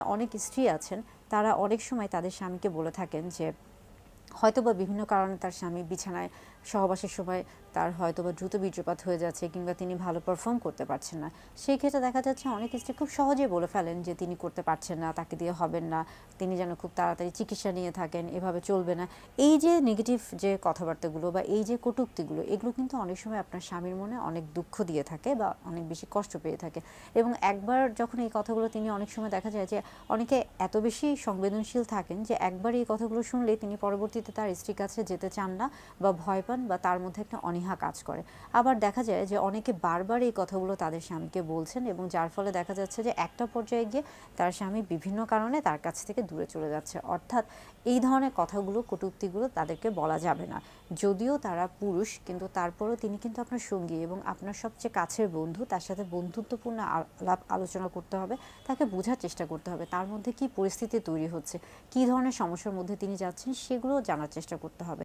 অনেক স্ত্রী আছেন তারা অনেক সময় তাদের স্বামীকে বলে থাকেন যে হয়তোবা বিভিন্ন কারণে তার স্বামী বিছানায় সহবাসের সময় তার হয়তোবা দ্রুত বীর্যপাত হয়ে যাচ্ছে কিংবা তিনি ভালো পারফর্ম করতে পারছেন না। সেই ক্ষেত্রে দেখা যাচ্ছে অনেক স্ত্রী খুব সহজেই বলে ফেলেন যে তিনি করতে পারছেন না, তাকে দিয়ে হবেন না, তিনি যেন খুব তাড়াতাড়ি চিকিৎসা নিয়ে থাকেন, এভাবে চলবে না। এই যে নেগেটিভ যে কথাবার্তাগুলো বা এই যে কটূক্তিগুলো, এগুলো কিন্তু অনেক সময় আপনার স্বামীর মনে অনেক দুঃখ দিয়ে থাকে বা অনেক বেশি কষ্ট পেয়ে থাকে। এবং একবার যখন এই কথাগুলো তিনি অনেক সময় দেখা যায় যে অনেকে এত বেশি সংবেদনশীল থাকেন যে একবার এই কথাগুলো শুনলেই তিনি পরবর্তীতে তার স্ত্রীর কাছে যেতে চান না বা ভয় পান বা তার মধ্যে একটা অনীহা কাজ করে। আবার দেখা যায় যে অনেকে বারবার এই কথাগুলো তাদের স্বামীকে বলছেন এবং যার ফলে দেখা যাচ্ছে যে একটা পর্যায়ে গিয়ে তার স্বামী বিভিন্ন কারণে তার কাছ থেকে দূরে চলে যাচ্ছে। অর্থাৎ এই ধরনের কথাগুলো, কটূক্তিগুলো তাদেরকে বলা যাবে না। যদিও তারা পুরুষ, কিন্তু তারপরেও তিনি কিন্তু আপনার সঙ্গী এবং আপনার সবচেয়ে কাছের বন্ধু, তার সাথে বন্ধুত্বপূর্ণ আলাপ আলোচনা করতে হবে, তাকে বোঝার চেষ্টা করতে হবে। তার মধ্যে কি পরিস্থিতি তৈরি হচ্ছে, কী ধরনের সমস্যার মধ্যে তিনি যাচ্ছেন, সেগুলো জানার চেষ্টা করতে হবে।